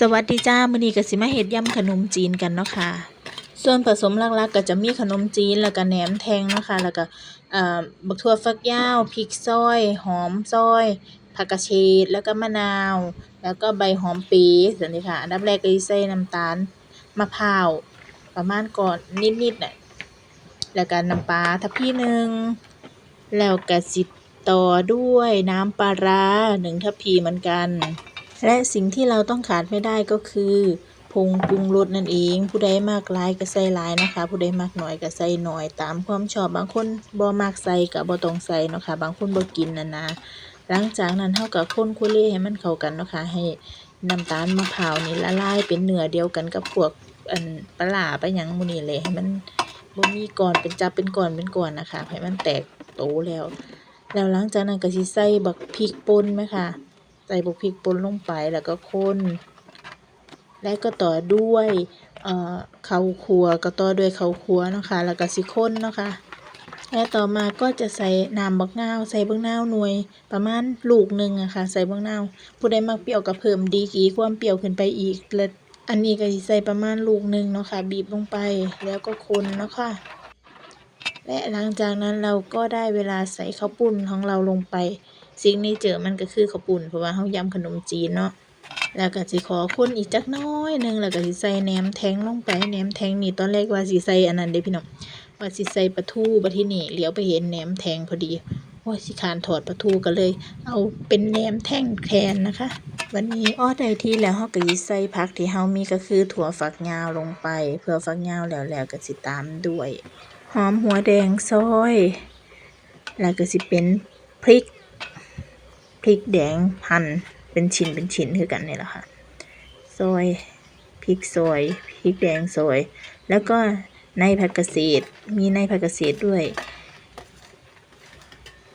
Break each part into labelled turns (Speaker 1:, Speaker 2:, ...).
Speaker 1: สวัสดีจ้ามื้อนี้ก็สิมาเฮ็ดยำขนมจีนกันเนาะค่ะ ส่วนผสมหลักๆก็จะมีขนมจีนแล้วก็แหนมแทงเนาะค่ะ แล้วก็เอ่อบักถั่วฝักยาวพริกซอย หอมซอยผักกระเฉดแล้วก็มะนาว แล้วก็ใบหอมเป๋จั่งซี้ค่ะ อันดับแรกก็สิใส่น้ำตาลมะพร้าว ประมาณก่อนนิดๆน่ะแล้วก็น้ำปลาทัพพีหนึ่งแล้วก็สิต่อด้วยน้ำปลาร้าหนึ่งทัพพีเหมือนกัน และสิ่งที่เราต้องขาดไม่ได้ก็คือผงปรุงรสนั่นเอง ผู้ใดมักหลายก็ใส่หลายนะคะ ผู้ใดมักน้อยก็ใส่น้อย ตามความชอบบางคนบ่มักใส่ก็บ่ต้องใส่เนาะค่ะบางคนบ่กินนั่นนะหลังจากนั้นเราก็คนคุเรให้มันเข้ากันเนาะค่ะให้น้ำตาลมะพร้าวนี่ละลายเป็นเนื้อเดียวกันกับพวกอันปลาร้าปลาหยังมูนี้เลยให้มันบ่มีก้อนเป็นจับเป็นก้อนเป็นก้อนนะคะให้มันแตกโตแล้ว แล้วหลังจากนั้นก็สิใส่บักพริกป่นไหมค่ะ ใส่บักพริกป่นลงไปแล้วก็คน และก็ต่อด้วยเอ่อข้าวคั่วก็ต่อด้วยข้าวคั่วนะคะแล้วก็สิคนเนาะค่ะและต่อมาก็จะใส่น้ำบักนาวใส่บักนาวหน่วยประมาณลูกหนึ่งอะค่ะใส่บักนาวผู้ใดมักเปรี้ยวก็เพิ่มดีกีความเปรี้ยวขึ้นไปอีกและอันนี้ก็สิใส่ประมาณลูกหนึ่งเนาะค่ะบีบลงไปแล้วก็คนนะคะ และหลังจากนั้นเราก็ได้เวลาใส่ข้าวปุ้นของเราลงไป สิ่งนี้เจอมันก็คือข้าวปุ้นเพราะว่าเฮายำขนมจีนเนาะแล้วก็สิขอคนอีกจักน้อยหนึ่งแล้วก็สิใส่แหนมแทงลงไปแหนมแทงนี่ตอนแรกว่าสิใส่อันนั้นเด้พี่น้องว่าสิใส่ปลาทูบัดทีนี้เหลียวไปเห็นแหนมแทงพอดีโอ้ยสิคานถอดปลาทูก็เลย เอาเป็นแหนมแท่งแทนนะคะ วันนี้อ้อได้ที่แล้วเฮาก็สิใส่ผักที่เฮามีก็คือถั่วฝักยาวลงไปเพื่อฝักยาวแล้วแล้วก็สิตามด้วย หอมหัวแดงซอย แล้วก็สิเป็นพริก พริกแดงหั่นเป็นชิ้นเป็นชิ้นคือกันนี่แหละค่ะซอยพริกซอยพริกแดงซอย แล้วก็ในผักเกษตรมีในผักเกษตรด้วย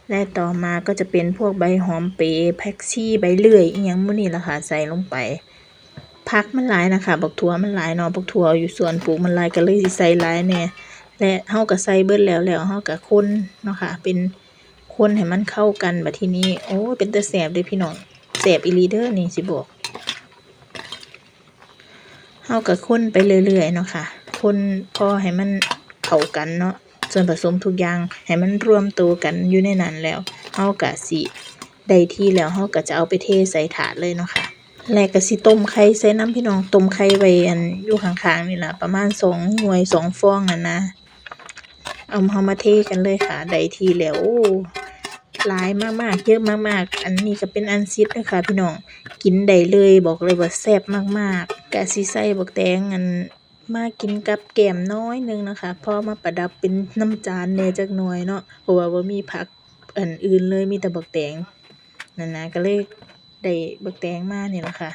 Speaker 1: และต่อมาก็จะเป็นพวกใบหอมเปรย์แพ็กซี่ใบเลื่อยอีหยังมื้นี้ล่ะค่ะใส่ลงไปผักมันหลายนะคะบักถั่วมันหลายเนาะบักถั่วอยู่ส่วนปลูกมันหลายก็เลยสิใส่หลายแหน่และเฮาก็ใส่เบิดแล้วแล้วเฮาก็คนเนาะค่ะเป็น คนให้มันเข้ากันบัดทีนี้ โอ้เป็นตาแซ่บเด้อพี่น้องแซ่บอีลีเด้อนี่สิบอกเฮาก็คนไปเรื่อยๆเนาะค่ะ คนพอให้มันเข้ากันเนาะส่วนผสมทุกอย่างให้มันรวมตัวกันอยู่ในนั้นแล้วเฮาก็สิได้ที่แล้วเฮาก็จะเอาไปเทใส่ถาดเลยเนาะค่ะแล้วก็สิต้มไข่ใส่น้ำพี่น้องต้มไข่ไว้อันอยู่ข้างๆนี่ล่ะประมาณสองหน่วยสองฟองนั่นนะเอาเฮามาเทกันเลยค่ะได้ที่แล้ว หลายมากๆ เยอะมากๆ อันนี้ก็เป็นอันเสร็จเด้อค่ะพี่น้อง กินได้เลยบอกเลยว่าแซ่บมากๆก็สิใส่บักแตงอันมากินกับแกมน้อยนึงนะคะพอมาประดับเป็นน้ำจานแหน่จักหน่อยเนาะเพราะว่าบ่มีผักอันอื่นเลยมีแต่บักแตงนั่นนะก็เลยได้บักแตงมาเนี่ล่ะค่ะ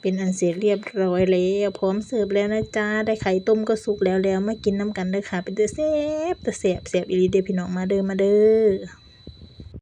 Speaker 1: เป็นอันเสร็จเรียบร้อยแล้วพร้อมเสิร์ฟแล้วนะจ๊ะได้ไข่ต้มก็สุกแล้วแล้วมากินน้ำกันเด้อค่ะ เป็นตาแซ่บตาแซ่บแซ่บอีหลีเดพี่น้องมาเด้อมาเด้อ